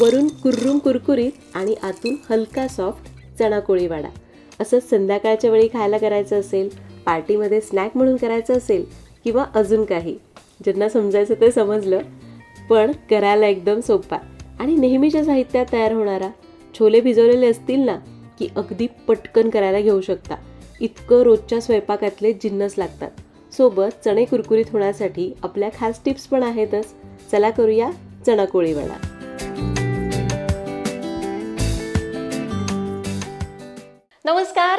वरून कुर्रुम कुरकुरीत आणि आतून हलका सॉफ्ट चणा कोळी असंच संध्याकाळच्या वेळी खायला करायचं असेल पार्टीमध्ये स्नॅक म्हणून करायचं असेल किंवा अजून काही. ज्यांना समजायचं ते समजलं पण करायला एकदम सोपा. आणि नेहमीच्या साहित्यात तयार होणारा. छोले भिजवलेले असतील ना की अगदी पटकन करायला घेऊ शकता. इतकं रोजच्या स्वयंपाकातले जिन्नस लागतात. सोबत चणे कुरकुरीत होण्यासाठी आपल्या खास टिप्स पण आहेतच. चला करूया चणा कोळी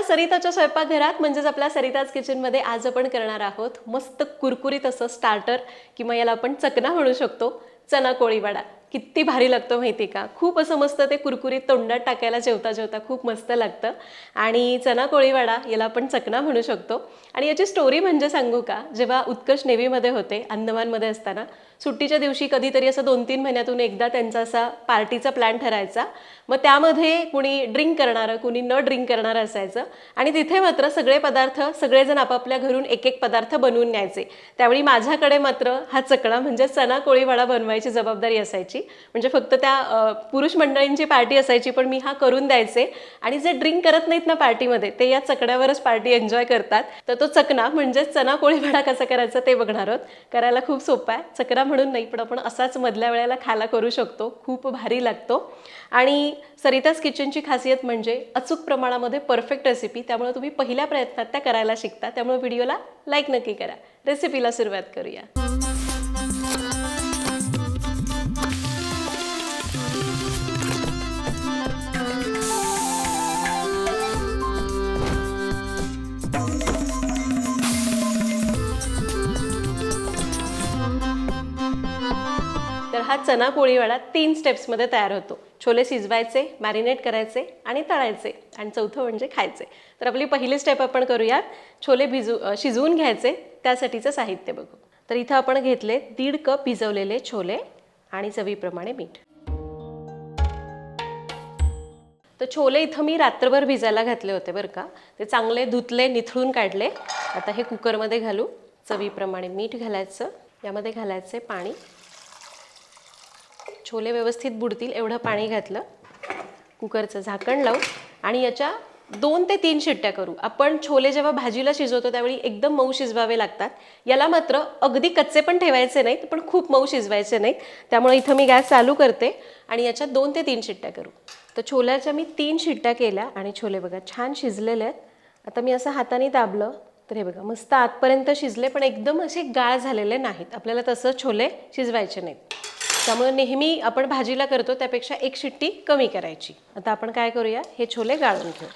सरिताच्या स्वयंपाकघरात म्हणजेच आपल्या सरिताज किचनमध्ये आज आपण करणार आहोत मस्त कुरकुरीत असं स्टार्टर किंवा याला आपण चकना म्हणू शकतो चना कोळीवाडा. किती भारी लागतो माहिती का? खूप असं मस्त ते कुरकुरीत तोंडात टाकायला जेवता जेवता खूप मस्त लागतं. आणि चना कोळीवाडा याला आपण चकना म्हणू शकतो. आणि याची स्टोरी म्हणजे सांगू का? जेव्हा उत्कर्ष नेव्हीमध्ये होते अंदमानमध्ये असताना सुट्टीच्या दिवशी कधीतरी असं दोन तीन महिन्यातून एकदा त्यांचा असा पार्टीचा प्लॅन ठरायचा. मग त्यामध्ये कुणी ड्रिंक करणारं कुणी न ड्रिंक करणारं असायचं. आणि तिथे मात्र सगळे पदार्थ सगळेजण आपापल्या घरून एक एक पदार्थ बनवून न्यायचे. त्यावेळी माझ्याकडे मात्र हा चकणा म्हणजे चना कोळीवाडा बनवायची जबाबदारी असायची. म्हणजे फक्त त्या पुरुष मंडळींची पार्टी असायची पण मी हा करून द्यायचे. आणि जे ड्रिंक करत नाहीत ना पार्टीमध्ये ते या चकड्यावरच पार्टी एन्जॉय करतात. तर तो चकना म्हणजे चना कोळी वडा कसा करायचा ते बघणार आहोत. करायला खूप सोपा आहे. चकना म्हणून नाही पण आपण असाच मधल्या वेळेला खायला करू शकतो. खूप भारी लागतो. आणि सरिताज किचनची खासियत म्हणजे अचूक प्रमाणामध्ये परफेक्ट रेसिपी. त्यामुळे तुम्ही पहिल्या प्रयत्नात त्या करायला शिकता. त्यामुळे व्हिडिओला लाईक नक्की करा. रेसिपीला सुरुवात करूया. तर हा चना पोळीवाडा तीन स्टेप्समध्ये तयार होतो. छोले शिजवायचे मॅरिनेट करायचे आणि तळायचे आणि चौथं म्हणजे खायचे. तर आपली पहिली स्टेप आपण करूयात. छोले भिजू शिजवून घ्यायचे. त्यासाठीचं साहित्य बघू. तर इथं आपण घेतले दीड कप भिजवलेले छोले आणि चवीप्रमाणे मीठ. तर छोले इथं मी रात्रभर भिजायला घातले होते बरं का. ते चांगले धुतले निथळून काढले. आता हे कुकरमध्ये घालू. चवीप्रमाणे मीठ घालायचं. यामध्ये घालायचे पाणी. छोले व्यवस्थित बुडतील एवढं पाणी घातलं. कुकरचं झाकण लावू आणि याच्या दोन ते तीन शिट्ट्या करू. आपण छोले जेव्हा भाजीला शिजवतो त्यावेळी एकदम मऊ शिजवावे लागतात. याला मात्र अगदी कच्चे पण ठेवायचे नाहीत पण खूप मऊ शिजवायचे नाहीत. त्यामुळे इथं मी गॅस चालू करते आणि याच्या दोन ते तीन शिट्ट्या करू. तर छोल्याच्या मी तीन शिट्ट्या केल्या आणि छोले बघा छान शिजलेले आहेत. आता मी असं हाताने दाबलं तर हे बघा मस्त आतपर्यंत शिजले पण एकदम असे गाळ झालेले नाहीत. आपल्याला तसं छोले शिजवायचे नाहीत. त्यामुळे नेहमी आपण भाजीला करतो त्यापेक्षा एक शिट्टी कमी करायची. आता आपण काय करूया? हे छोले गाळून घेऊ.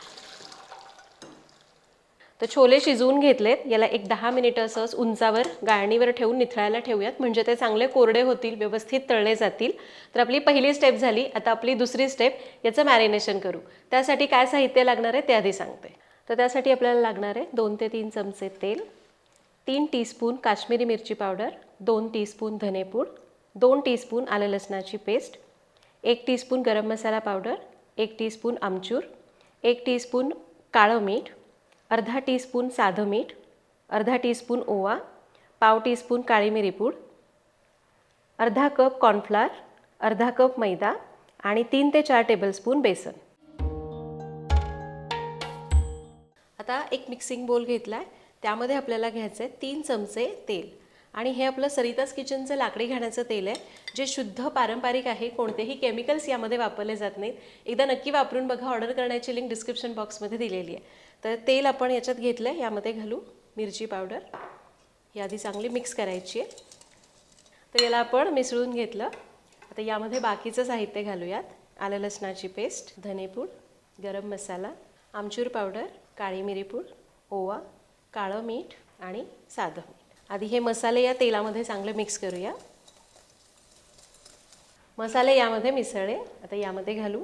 तर छोले शिजवून घेतलेत. याला एक दहा मिनिटं असंच उंचावर गाळणीवर ठेवून निथळायला ठेवूयात. म्हणजे ते चांगले कोरडे होतील व्यवस्थित तळले जातील. तर आपली पहिली स्टेप झाली. आता आपली दुसरी स्टेप याचं मॅरिनेशन करू. त्यासाठी काय साहित्य लागणार आहे ते आधी सांगते. तर त्यासाठी आपल्याला लागणार आहे दोन ते तीन चमचे तेल तीन टीस्पून काश्मीरी मिरची पावडर दोन टीस्पून धनेपूड दोन टीस्पून आलं लसणाची पेस्ट एक टीस्पून गरम मसाला पावडर एक टीस्पून आमचूर एक टीस्पून काळं मीठ अर्धा टीस्पून साधं मीठ अर्धा टीस्पून ओवा पाव टीस्पून काळी मिरी पूड अर्धा कप कॉर्नफ्लार अर्धा कप मैदा आणि तीन ते चार टेबलस्पून बेसन. आता एक मिक्सिंग बोल घेतला आहे त्यामध्ये आपल्याला घ्यायचं आहे तीन चमचे तेल. आणि हे आपलं सरिताज किचनचं लाकडी घाण्याचं तेल आहे जे शुद्ध पारंपरिक आहे कोणतेही केमिकल्स यामध्ये वापरले जात नाहीत. एकदा नक्की वापरून बघा ऑर्डर करण्याची लिंक डिस्क्रिप्शन बॉक्समध्ये दिलेली आहे. तर तेल आपण याच्यात घेतलं आहे यामध्ये घालू मिरची पावडर ही आधी चांगली मिक्स करायची आहे. तर याला आपण मिसळून घेतलं. आता यामध्ये बाकीचं साहित्य घालूयात. आलं लसणाची पेस्ट धनेपूड गरम मसाला आमचूर पावडर काळी मिरीपूड ओवा काळं मीठ आणि साधं मीठ. आधी हे मसाले या तेलामध्ये चांगले मिक्स करूया. मसाले यामध्ये मिसळले. आता यामध्ये घालू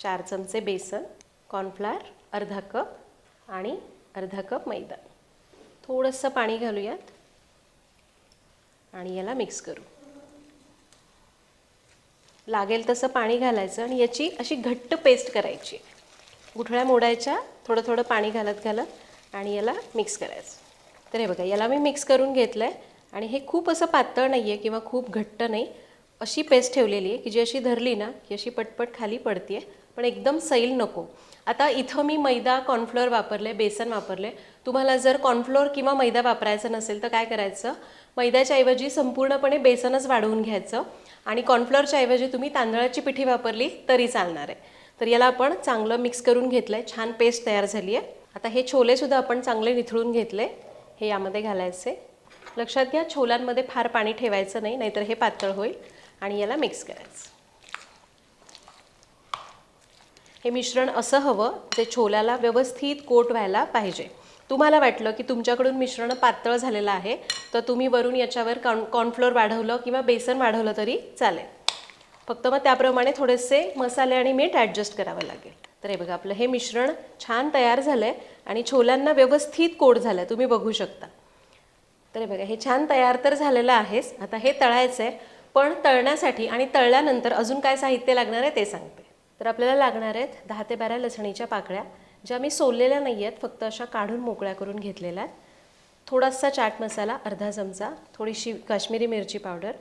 चार चमचे बेसन कॉर्नफ्लावर अर्धा कप आणि अर्धा कप मैदा. थोडंसं पाणी घालूयात आणि याला मिक्स करू. लागेल तसं पाणी घालायचं आणि याची अशी घट्ट पेस्ट करायची. गुठळ्या मोडायच्या थोडं थोडं पाणी घालत घालत आणि याला मिक्स करायचं. तर हे बघा याला मी मिक्स करून घेतलं आहे आणि हे खूप असं पातळ नाही आहे किंवा खूप घट्ट नाही. अशी पेस्ट ठेवलेली आहे की जी अशी धरली ना की अशी पटपट खाली पडते पण एकदम सैल नको. आता इथं मी मैदा कॉर्नफ्लोअर वापरले बेसन वापरले तुम्हाला जर कॉर्नफ्लोअर किंवा मैदा वापरायचा नसेल तर काय करायचं? मैद्याच्या ऐवजी संपूर्णपणे बेसनच वाढवून घ्यायचं. आणि कॉर्नफ्लोअरच्या ऐवजी तुम्ही तांदळाची पिठी वापरली तरी चालणार आहे. तर याला आपण चांगलं मिक्स करून घेतलं आहे छान पेस्ट तयार झाली आहे आता हे छोलेसुद्धा आपण चांगले निथळून घेतले. हे यामध्ये घालायचे. लक्षात घ्या छोल्यांमध्ये फार पाणी ठेवायचं नाही नाहीतर हे पातळ होईल आणि याला मिक्स करायचं. हे मिश्रण असं हवं जे छोल्याला व्यवस्थित कोट व्हायला पाहिजे. तुम्हाला वाटलं की तुमच्याकडून मिश्रण पातळ झालेलं आहे तर तुम्ही वरून याच्यावर कॉर्न कॉर्नफ्लोअर वाढवलं किंवा बेसन वाढवलं तरी चालेल. फक्त मग त्याप्रमाणे थोडेसे मसाले आणि मीठ ॲडजस्ट करावं लागेल. तर हे बघा आपलं हे मिश्रण छान तयार झालं आहे आणि छोल्यांना व्यवस्थित कोड झालं आहे तुम्ही बघू शकता. तर हे बघा हे छान तयार तर झालेलं आहेच आता हे तळायचं आहे पण तळण्यासाठी आणि तळल्यानंतर अजून काय साहित्य लागणार आहे ते सांगते. तर आपल्याला लागणार आहेत दहा ते बारा लसणीच्या पाकळ्या ज्या मी सोललेल्या नाही आहेत फक्त अशा काढून मोकळ्या करून घेतलेल्या आहेत. थोडासा चाट मसाला अर्धा चमचा थोडीशी काश्मीरी मिरची पावडर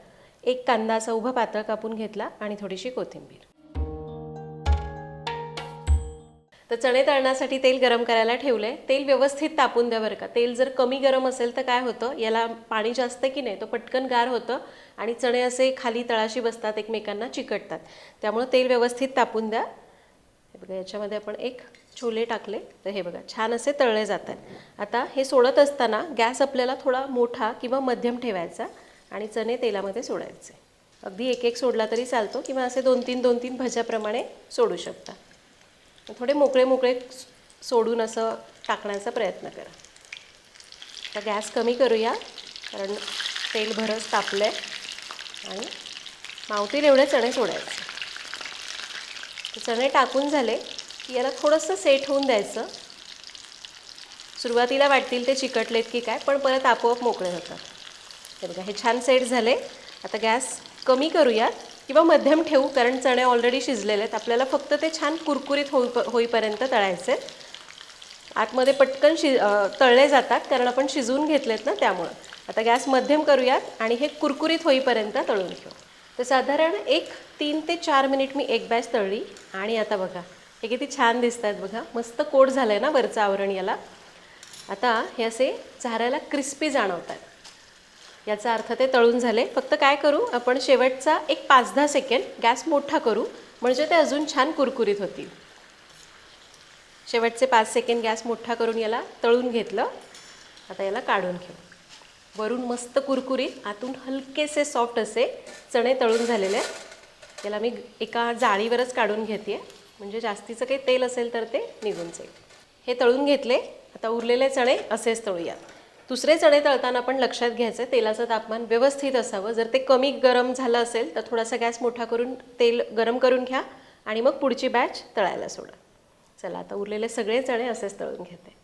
एक कांदा असा उभा पातळ कापून घेतला आणि थोडीशी कोथिंबीर. तर चणे तळण्यासाठी तेल गरम करायला ठेवलं आहे तेल व्यवस्थित तापून द्या बरं का. तेल जर कमी गरम असेल तर काय होतं? याला पाणी जास्त की नाही? तो पटकन गार होतं आणि चणे असे खाली तळाशी बसतात एकमेकांना चिकटतात. त्यामुळं तेल व्यवस्थित तापून द्या. हे बघा याच्यामध्ये आपण एक छोले टाकले. तर हे बघा छान असे तळले जातात आता हे सोडत असताना गॅस आपल्याला थोडा मोठा किंवा मध्यम ठेवायचा आणि चणे तेलामध्ये सोडायचे. अगदी एक एक सोडला तरी चालतो किंवा असे दोन तीन दोन तीन भज्याप्रमाणे सोडू शकता. थोडे मोकळे मोकळे सोडून असं टाकण्याचा प्रयत्न करा. आता गॅस कमी करूया कारण तेल भरच तापलं आहे आणि मावतील एवढे चणे सोडायचे. चणे टाकून झाले की याला थोडंसं सेट होऊन द्यायचं. सुरुवातीला वाटतील ते चिकटलेत की काय पण परत आपोआप मोकळे होतात. हे बघा हे छान सेट झाले. आता गॅस कमी करूयात. किंवा मध्यम ठेवू कारण चणे ऑलरेडी शिजलेले आहेत. आपल्याला फक्त ते छान कुरकुरीत होई होईपर्यंत तळायचे आहेत. आतमध्ये पटकन शि तळले जातात कारण आपण शिजवून घेतलेत ना त्यामुळं. आता गॅस मध्यम करूयात आणि हे कुरकुरीत होईपर्यंत तळून घेऊ. तर साधारण एक तीन ते चार मिनिट मी एक बॅच तळली. आणि आता बघा हे किती छान दिसत आहेत बघा. मस्त कोट झालं आहे ना वरचं आवरण याला. आता हे असे झाऱ्याला क्रिस्पी जाणवतात याचा अर्थ ते तळून झाले. फक्त काय करू आपण शेवटचा एक पाच दहा सेकंड गॅस मोठा करू म्हणजे ते अजून छान कुरकुरीत होतील. शेवटचे पाच सेकंड गॅस मोठा करून याला तळून घेतलं. आता याला काढून घेऊ. वरून मस्त कुरकुरीत आतून हलकेसे सॉफ्ट असे चणे तळून झालेले आहेत. याला मी एका जाळीवरच काढून घेते म्हणजे जास्तीचं काही तेल असेल तर ते निघून जाईल. हे तळून घेतले. आता उरलेले चणे असेच तळूयात. दुसरे चणे तळताना पण लक्षात घ्यायचं तेलाचं तापमान व्यवस्थित असावं. जर ते कमी गरम झालं असेल तर थोडासा गॅस मोठा करून तेल गरम करून घ्या आणि मग पुढची बॅच तळायला सोडा. चला आता उरलेले सगळे चणे असेच तळून घेते.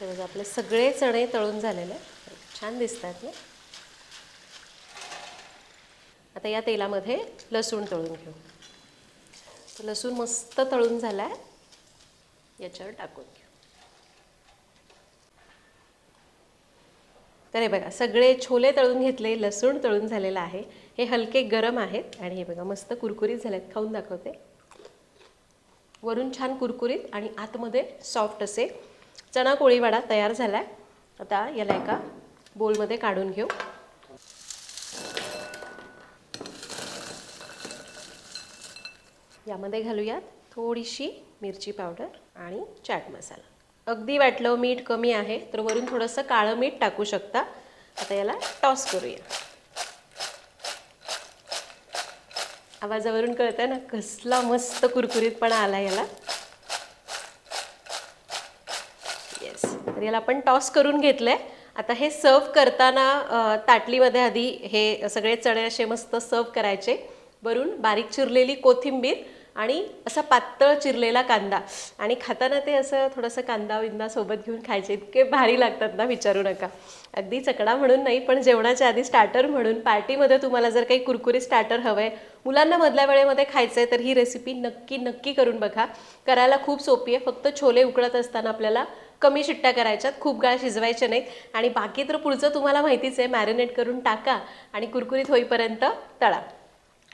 तर बघा आपले सगळे चणे तळून झालेले छान दिसत आहेत ना? आता या तेलामध्ये लसूण तळून घेऊ. लसूण मस्त तळून झाला आहे याच्यावर टाकून घेऊ. तर हे बघा सगळे छोले तळून घेतले लसूण तळून झालेलं आहे. हे हलके गरम आहेत आणि हे बघा मस्त कुरकुरीत झालेत. खाऊन दाखवते. वरून छान कुरकुरीत आणि आतमध्ये सॉफ्ट असे चणा कोळीवाडा तयार झाला आहे आता याला एका बोलमध्ये काढून घेऊ. यामध्ये घालूयात थोडीशी मिरची पावडर आणि चाट मसाला. अगदी वाटलं मीठ कमी आहे तर वरून थोडंसं काळं मीठ टाकू शकता. आता याला टॉस करूया. आवाजावरून कळतंय ना कसला मस्त कुरकुरीतपणा आला याला. येस तर याला आपण टॉस करून घेतलंय. आता हे सर्व करताना ताटलीमध्ये आधी हे सगळे चणे असे मस्त सर्व करायचे. वरून बारीक चिरलेली कोथिंबीर आणि असा पातळ चिरलेला कांदा. आणि खाताना ते असं थोडंसं कांदा विंदा सोबत घेऊन खायचे. इतके भारी लागतात ना विचारू नका. अगदी चकडा म्हणून नाही पण जेवणाच्या आधी स्टार्टर म्हणून पार्टीमध्ये तुम्हाला जर काही कुरकुरी स्टार्टर हवं आहे मुलांना मधल्या वेळेमध्ये खायचं आहे तर ही रेसिपी नक्की नक्की करून बघा. करायला खूप सोपी आहे. फक्त छोले उकळत असताना आपल्याला कमी शिट्ट्या करायच्यात. खूप गाळ शिजवायच्या नाहीत. आणि बाकी तर पुढचं तुम्हाला माहितीच आहे मॅरिनेट करून टाका आणि कुरकुरीत होईपर्यंत तळा.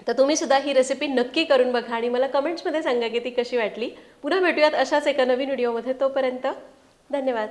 तर तुम्ही सुद्धा ही रेसिपी नक्की करून बघा आणि मला कमेंट्समध्ये सांगा की ती कशी वाटली. पुन्हा भेटूयात अशाच एका नवीन व्हिडिओमध्ये तोपर्यंत धन्यवाद.